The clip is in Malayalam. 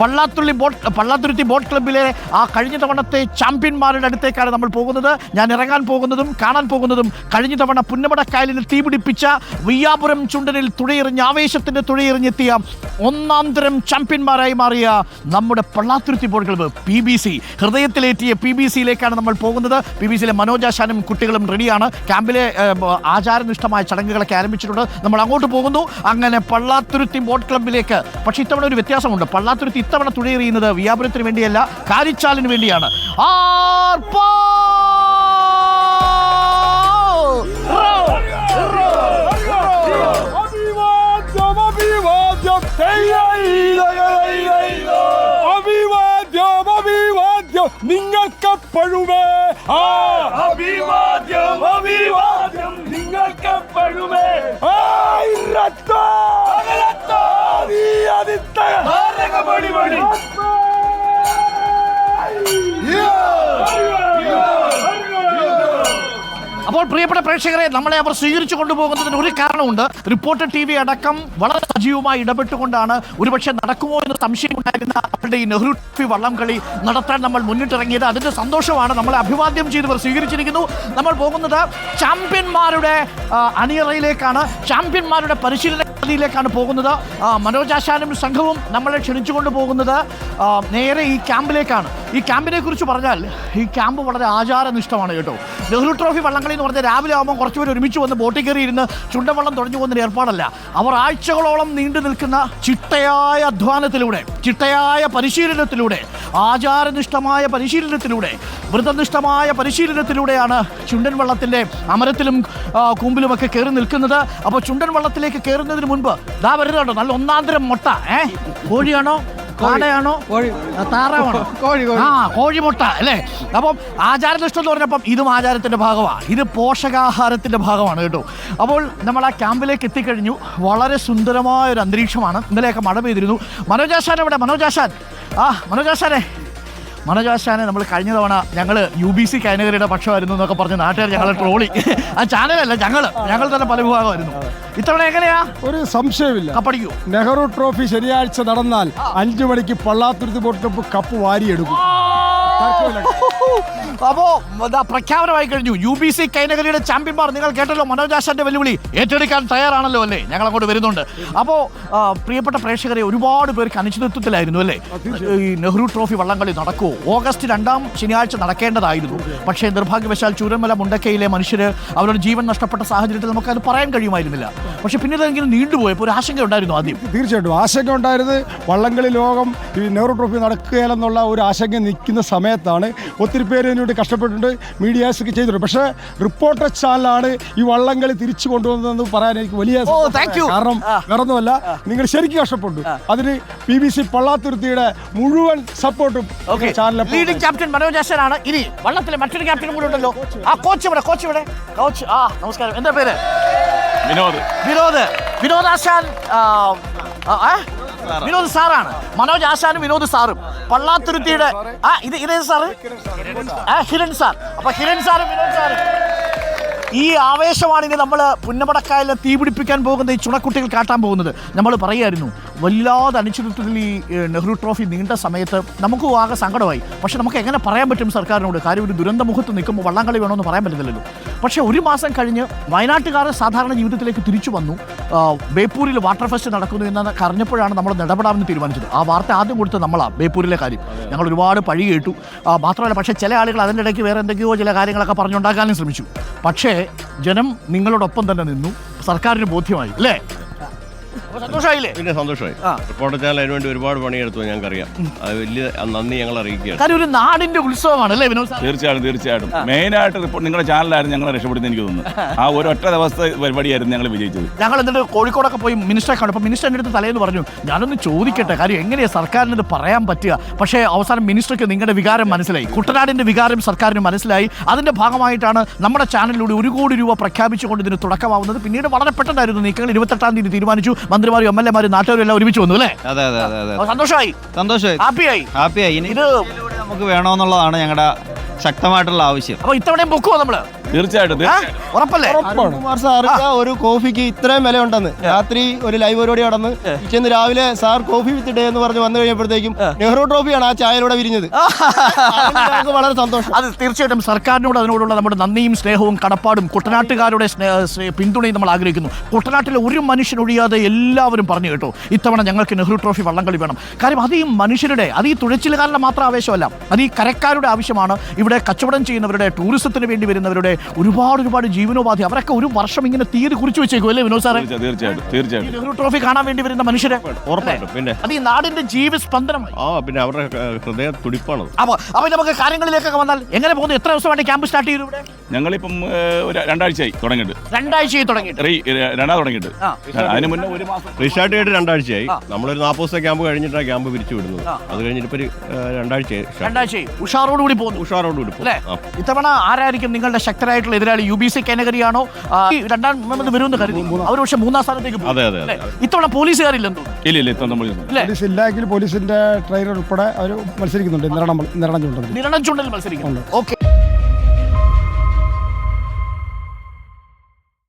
പള്ളാത്തുള്ളി ബോട്ട് പള്ളാത്തുരുത്തി ബോട്ട് ക്ലബ്ബിലെ ആ കഴിഞ്ഞ തവണത്തെ ചാമ്പ്യന്മാരുടെ അടുത്തേക്കാണ് നമ്മൾ പോകുന്നത്. ഞാൻ ഇറങ്ങാൻ പോകുന്നതും കാണാൻ പോകുന്നതും കഴിഞ്ഞ തവണ പുന്നമടക്കായലിൽ തീപിടിപ്പിച്ച വിയ്യാപുരം ചുണ്ടനിൽ തുഴയെറിഞ്ഞ് ആവേശത്തിന്റെ തുഴയെറിഞ്ഞെത്തിയ ഒന്നാം തരം ചാമ്പ്യന്മാരായി മാറിയ നമ്മുടെ Pallathuruthy boat club P B C ഹൃദയത്തിലേറ്റിയ P B സിയിലേക്കാണ് നമ്മൾ പോകുന്നത്. പി ബി സിയിലെ മനോജാശാനും കുട്ടികളും റെഡിയാണ്. ക്യാമ്പിലെ ആചാരനിഷ്ഠമായ ചടങ്ങുകളൊക്കെ ആരംഭിച്ചിട്ടുണ്ട്. നമ്മൾ അങ്ങോട്ട് പോകുന്നു. അങ്ങനെ പള്ളാത്തുരുത്തി ബോട്ട് ക്ലബ്ബിലേക്ക് പക്ഷേ ഇത്തവണ ഒരു വ്യത്യാസമുണ്ട്. പള്ളാത്തുരുത്തി ഇത്തവണ തുഴയെറിയുന്നത് വ്യാപുരത്തിന് വേണ്ടിയല്ല കാരിച്ചാലിന് വേണ്ടിയാണ്. ആർപ്പാ! അഭിവാദ്യം അഭിവാദ്യം നിങ്ങൾക്കെപ്പോഴുമേ. ആ. അപ്പോൾ പ്രിയപ്പെട്ട പ്രേക്ഷകരെ നമ്മളെ അവർ സ്വീകരിച്ചു കൊണ്ടുപോകുന്നതിന് ഒരു കാരണമുണ്ട്. റിപ്പോർട്ടർ ടി വി അടക്കം വളരെ സജീവമായി ഇടപെട്ടുകൊണ്ടാണ് ഒരുപക്ഷെ നടക്കുമോ എന്ന് സംശയമുണ്ടായിരുന്ന അവരുടെ ഈ നെഹ്റു ട്രോഫി വള്ളംകളി നടത്താൻ നമ്മൾ മുന്നിട്ടിറങ്ങിയത്. അതിന്റെ സന്തോഷമാണ് നമ്മളെ അഭിവാദ്യം ചെയ്തവർ സ്വീകരിച്ചിരിക്കുന്നു. നമ്മൾ പോകുന്നത് ചാമ്പ്യന്മാരുടെ അണിയറയിലേക്കാണ്. ചാമ്പ്യന്മാരുടെ പരിശീലന ാണ് പോകുന്നത്. മനോജാശാനും സംഘവും നമ്മളെ ക്ഷണിച്ചുകൊണ്ട് പോകുന്നത് നേരെ ഈ ക്യാമ്പിലേക്കാണ്. ഈ ക്യാമ്പിനെ കുറിച്ച് പറഞ്ഞാൽ ഈ ക്യാമ്പ് വളരെ ആചാരനിഷ്ഠമാണ് കേട്ടോ. നെഹ്റു ട്രോഫി വള്ളംകളി എന്ന് പറഞ്ഞാൽ രാവിലെ ആകുമ്പോൾ കുറച്ചുപേർ ഒരുമിച്ച് വന്ന് ബോട്ടിൽ കയറി ഇരുന്ന് ചുണ്ടവെള്ളം തുടഞ്ഞു പോകുന്നൊരു ഏർപ്പാടല്ല. അവർ ആഴ്ചകളോളം നീണ്ടു നിൽക്കുന്ന ചിട്ടയായ അധ്വാനത്തിലൂടെ ചിട്ടയായ പരിശീലനത്തിലൂടെ ആചാരനിഷ്ഠമായ പരിശീലനത്തിലൂടെ വ്രതനിഷ്ഠമായ പരിശീലനത്തിലൂടെയാണ് ചുണ്ടൻ വള്ളത്തിന്റെ അമരത്തിലും കൂമ്പിലുമൊക്കെ കയറി നിൽക്കുന്നത്. അപ്പോൾ ചുണ്ടൻ വള്ളത്തിലേക്ക് കയറുന്നതിന് മുൻപ് ദാ വരുന്നുണ്ടോ നല്ല ഒന്നാന്തരം മുട്ട ഏ? കോഴിയാണോ? കാടയാണോ? താറാവാണോ? കോഴി, കോഴി. ആ കോഴിമുട്ട അല്ലേ? അപ്പം ആചാരനിഷ്ഠം എന്ന് പറഞ്ഞപ്പം ഇതും ആചാരത്തിന്റെ ഭാഗമാണ് ഇത് പോഷകാഹാരത്തിന്റെ ഭാഗമാണ് കേട്ടോ. അപ്പോൾ നമ്മൾ ആ ക്യാമ്പിലേക്ക് എത്തിക്കഴിഞ്ഞു. വളരെ സുന്ദരമായ ഒരു അന്തരീക്ഷമാണ്. ഇന്നലെയൊക്കെ മഴ പെയ്തിരുന്നു. മനോജാശാൻ എവിടെ? മനോജാശാൻ ആ മനോജാശാനെ മനോജാശാനെ നമ്മൾ കഴിഞ്ഞ തവണ ഞങ്ങൾ യു ബി സി കാനഗറിയുടെ പക്ഷമായിരുന്നു എന്നൊക്കെ പറഞ്ഞ് നാട്ടുകാർ ഞങ്ങളെ ട്രോളി. ആ ചാനലല്ല ഞങ്ങൾ ഞങ്ങൾ തന്നെ പല വിഭാഗമായിരുന്നു. ഇത്തവണ എങ്ങനെയാ? ഒരു സംശയമില്ല. കപ്പടിക്കൂ നെഹ്റു ട്രോഫി ശനിയാഴ്ച നടന്നാൽ അഞ്ചു മണിക്ക് പള്ളാത്തുരുത്തി ബോട്ട് കപ്പ് വാരിയെടുക്കും. അപ്പോ പ്രഖ്യാപനമായി കഴിഞ്ഞു. യു ബി സി കൈനഗരിയുടെ ചാമ്പ്യന്മാർ നിങ്ങൾ കേട്ടല്ലോ മനോജാശന്റെ വെല്ലുവിളി. ഏറ്റെടുക്കാൻ തയ്യാറാണല്ലോ അല്ലേ? ഞങ്ങൾ അങ്ങോട്ട് വരുന്നുണ്ട്. അപ്പോ പ്രിയപ്പെട്ട പ്രേക്ഷകരെ ഒരുപാട് പേർക്ക് അനിശ്ചിതത്വത്തിലായിരുന്നു അല്ലേ? ഈ നെഹ്റു ട്രോഫി വള്ളംകളി നടക്കുമോ ഓഗസ്റ്റ് രണ്ടാം ശനിയാഴ്ച നടക്കേണ്ടതായിരുന്നു. പക്ഷേ നിർഭാഗ്യവശാൽ ചൂരന്മല മുണ്ടക്കയിലെ മനുഷ്യര് അവരുടെ ജീവൻ നഷ്ടപ്പെട്ട സാഹചര്യത്തിൽ നമുക്ക് അത് പറയാൻ കഴിയുമായിരുന്നില്ല. പക്ഷെ പിന്നീട് എങ്കിലും നീണ്ടുപോയപ്പോൾ ഒരു ആശങ്ക ഉണ്ടായിരുന്നു ആദ്യം. തീർച്ചയായിട്ടും. ആശങ്ക ഉണ്ടായിരുന്നത് വള്ളംകളി ലോകം ഈ നെഹ്റു ട്രോഫി നടക്കുകയില്ലെന്നുള്ള ഒരു ആശങ്ക നിൽക്കുന്ന സമയത്താണ് ഒത്തിരി പേര് ഇതിനുവേണ്ടി കഷ്ടപ്പെട്ടിട്ടുണ്ട്. മീഡിയാസൊക്കെ ചെയ്തിട്ടുണ്ട്. പക്ഷേ റിപ്പോർട്ടർ ചാനലാണ് ഈ വള്ളംകളി തിരിച്ചു കൊണ്ടുവന്നതെന്ന് പറയാൻ എനിക്ക് വലിയ കാരണം. വേറൊന്നുമല്ല. നിങ്ങൾ ശരിക്കും കഷ്ടപ്പെട്ടു. അതിന് പി ബി സി പള്ളാത്തുരുത്തിയുടെ മുഴുവൻ സപ്പോർട്ടും ലീഡിംഗ് ക്യാപ്റ്റൻ മനോജ് അശനാണ്. ഇനി വള്ളത്തിലെ മറ്റൊരു ക്യാപ്റ്റനും കൂടെ ഉണ്ടല്ലോ. ആ കോച്ച് ഇവിടെ. കോച്ച് ഇവിടെ കോച്ച് ആ നമസ്കാരം. എന്താ പേര്? വിനോദ്. വിനോദ്. വിനോദ് ആ? വിനോദ് സാറാണ്. മനോജ് ആശാനും വിനോദ് സാറും. പള്ളാത്തുരുത്തിയുടെ ആ ഇത് ഇതേത് സാറ്? ആ ഹിരൺ സാർ. അപ്പൊ ഹിരൺ സാറും വിനോദ് സാറും. ഈ ആവേശമാണ് ഇനി നമ്മൾ പുന്നമടക്കായലിൽ തീപിടിപ്പിക്കാൻ പോകുന്ന ഈ ചുണക്കുട്ടികൾ കാട്ടാൻ പോകുന്നത്. നമ്മൾ പറയായിരുന്നു വല്ലാതെ അനിശ്ചിതത്വത്തിൽ ഈ നെഹ്റു ട്രോഫി നീണ്ട സമയത്ത് നമുക്ക് ആകെ സങ്കടമായി. പക്ഷെ നമുക്ക് എങ്ങനെ പറയാൻ പറ്റും സർക്കാരിനോട്? കാര്യം ഒരു ദുരന്ത മുഖത്ത് നിൽക്കുമ്പോൾ വള്ളംകളി വേണമെന്ന് പറയാൻ പറ്റുന്നില്ലല്ലോ പക്ഷേ ഒരു മാസം കഴിഞ്ഞ് വയനാട്ടുകാർ സാധാരണ ജീവിതത്തിലേക്ക് തിരിച്ചു വന്നു. ബേപ്പൂരിൽ വാട്ടർ ഫെസ്റ്റ് നടക്കുന്നു എന്ന് അറിഞ്ഞപ്പോഴാണ് നമ്മൾ ഇടപെടാമെന്ന് തീരുമാനിച്ചത്. ആ വാർത്ത ആദ്യം കൊടുത്തത് നമ്മളാണ് ബേപ്പൂരിലെ കാര്യം. ഞങ്ങൾ ഒരുപാട് പഴി കേട്ടു. മാത്രമല്ല പക്ഷേ ചില ആളുകൾ അതിന്റെ ഇടയ്ക്ക് വേറെ എന്തൊക്കെയോ ചില കാര്യങ്ങളൊക്കെ പറഞ്ഞുണ്ടാക്കാനും ശ്രമിച്ചു. പക്ഷേ ജനം നിങ്ങളോടൊപ്പം തന്നെ നിന്നു. സർക്കാരിന് ബോധ്യമായി അല്ലേ? അപ്പോൾ സന്തോഷമായില്ലേ പിന്നെ സന്തോഷമായി. ആ. റിപ്പോർട്ടർ ചാനൽ അതിനുവേണ്ടി ഒരുപാട് പണിയെടുത്തു ഞങ്ങൾക്കറിയാം. അത് വലിയ നന്ദി ഞങ്ങൾ അറിയിക്കുകയാണ്. കാര്യം ഒരു നാടിന്റെ ഉത്സവമാണ് അല്ലേ വിനോദ് സാർ? തീർച്ചയായിട്ടും തീർച്ചയായിട്ടും. മെയിനായിട്ട് റിപ്പോർട്ട് നിങ്ങളുടെ ചാനലായിരുന്നു ഞങ്ങളെ രക്ഷപ്പെടുന്നത് എനിക്ക് തോന്നുന്നു. ആ ഒരു ഒറ്റ ദിവസത്തെ പരിപാടിയായിരുന്നു ഞങ്ങൾ വിജയിച്ചത്. ഞങ്ങൾ എന്നിട്ട് കോഴിക്കോടൊക്കെ പോയി മിനിസ്റ്ററെ കണ്ടു അപ്പോൾ മിനിസ്റ്റർ എന്റെ അടുത്ത് തലേന്ന് പറഞ്ഞു ഞാനൊന്ന് ചോദിക്കട്ടെ കാര്യം എങ്ങനെയാണ് സർക്കാരിന് ഇത് പറയാൻ പറ്റുക? പക്ഷേ അവസാനം മിനിസ്റ്റർക്ക് നിങ്ങളുടെ വികാരം മനസ്സിലായി. കുട്ടനാടിന്റെ വികാരം സർക്കാരിന് മനസ്സിലായി. അതിന്റെ ഭാഗമായിട്ടാണ് നമ്മുടെ ചാനലിലൂടെ ഒരു കോടി രൂപ പ്രഖ്യാപിച്ചുകൊണ്ട് ഇതിന് തുടക്കമാവുന്നത്. പിന്നീട് വളരെ പെട്ടെന്നായിരുന്നു നീക്കങ്ങൾ. ഇരുപത്തെട്ടാം തീയതി തീരുമാനിച്ചു. മന്ത്രിമാരും എം എൽ എമാരും നാട്ടുകാരും എല്ലാം ഒരുമിച്ച് വന്നു അല്ലേ? അതെ അതെ അതെ അതെ സന്തോഷമായി? സന്തോഷമായി. ഹാപ്പിയായി ഹാപ്പിയായി ഇനി ഇത് നമുക്ക് വേണമെന്നുള്ളതാണ് ഞങ്ങളുടെ ശക്തമായിട്ടുള്ള ആവശ്യം. അപ്പൊ ഇത്തവണയും ബുക്കോ നമ്മൾ? തീർച്ചയായിട്ടും. ഉറപ്പല്ലേ? സാർക്ക് ഒരു കോഫിക്ക് ഇത്രയും വില ഉണ്ടെന്ന് രാത്രി ഒരു ലൈവ് പരിപാടി നടന്ന് ഇന്ന് രാവിലെ സാർ കോഫി വിത്ത് ഡേ എന്ന് പറഞ്ഞ് വന്നു കഴിഞ്ഞപ്പോഴത്തേക്കും നെഹ്റു ട്രോഫിയാണ് ആ ചായയിലൂടെ വിരിഞ്ഞത്. ഞങ്ങൾക്ക് വളരെ സന്തോഷം. അത് തീർച്ചയായിട്ടും സർക്കാരിനോട് അതിനോടുള്ള നമ്മുടെ നന്ദിയും സ്നേഹവും കടപ്പാടും കുട്ടനാട്ടുകാരുടെ പിന്തുണയും നമ്മൾ ആഗ്രഹിക്കുന്നു. കുട്ടനാട്ടിലെ ഒരു മനുഷ്യനൊഴിയാതെ എല്ലാവരും പറഞ്ഞു കേട്ടോ ഇത്തവണ ഞങ്ങൾക്ക് നെഹ്റു ട്രോഫി വള്ളംകളി വേണം. കാര്യം അത് ഈ മനുഷ്യരുടെ അത് ഈ തുഴച്ചിലുകാരുടെ മാത്രം ആവേശമല്ല. അത് ഈ കരക്കാരുടെ ആവശ്യമാണ്. ഇവിടെ കച്ചവടം ചെയ്യുന്നവരുടെ ടൂറിസത്തിന് വേണ്ടി വരുന്നവരുടെ ഒരുപാട് ഒരുപാട് ജീവനോപാധി. അവരൊക്കെ ഒരു വർഷം ഇങ്ങനെ തീയതി കുറിച്ച് വെച്ചേക്കും അല്ലേ വിനോദ് സാറേ? തീർച്ചയായും തീർച്ചയായിട്ടും തീർച്ചയായിട്ടും നെഹ്റു ട്രോഫി കാണാൻ വേണ്ടി വരുന്ന മനുഷ്യരെ ഉറപ്പായിട്ടും പിന്നെ? അത് ഈ നാടിന്റെ ജീവസ്പന്ദനമായി ആ പിന്നെ അവരുടെ ഹൃദയ തുടിപ്പാണ് അപ്പൊ അപ്പൊ നമുക്ക് കാര്യങ്ങളിലേക്കൊക്കെ വന്നാൽ എങ്ങനെ പോകുന്നു? എത്ര ദിവസമായിട്ട് ക്യാമ്പ് സ്റ്റാർട്ട് ചെയ്തു ഇവിടെ? ഞങ്ങളിപ്പം ഒരു രണ്ടാഴ്ചയായി തുടങ്ങിയിട്ട്. രണ്ടാഴ്ചയായി തുടങ്ങിയിട്ട്. റീ രണ്ടാ തുടങ്ങിയിട്ട്. ആ. അതിന് മുന്നേ ഒരു മാസം. റീസ്റ്റാർട്ട് ചെയ്തിട്ട് രണ്ടാഴ്ചയായി. നമ്മളൊരു നാൽപ്പത് ദിവസത്തെ ക്യാമ്പ് കഴിഞ്ഞിട്ടാണ് ക്യാമ്പ് പിരിച്ചു വിടുന്നത്. അത് കഴിഞ്ഞിട്ട് ഇപ്പൊ ഒരു, ഏഹ്, രണ്ടാഴ്ചയായി ഉഷാറോട് കൂടി ഉഷാറോടുകൂടി പോകുന്നു. ഉഷാറോടുകൂടി പോകും. ഇത്തവണ ആരായിരിക്കും നിങ്ങളുടെ ശക്തരായിട്ടുള്ള എതിരാളി യു ബി സി കാറ്റഗറിയാണോ രണ്ടാമത് വരുമെന്ന് കരുതി. അവർ പക്ഷെ മൂന്നാം സ്ഥാനത്തേക്ക്. അതെ, അതെ? ഇത്തവണ പോലീസുകാരില്ലെന്ന് ഇല്ല ഇല്ല പോലീസ് ഇല്ലെങ്കിൽ പോലീസിന്റെ ട്രെയിനർ ഉൾപ്പെടെ അവർ മത്സരിക്കുന്നുണ്ട്. നിരണം ചൂണ്ടുന്നത് നിരണം ചുണ്ടൽ മത്സരിക്കുന്നുണ്ട് ഓക്കെ.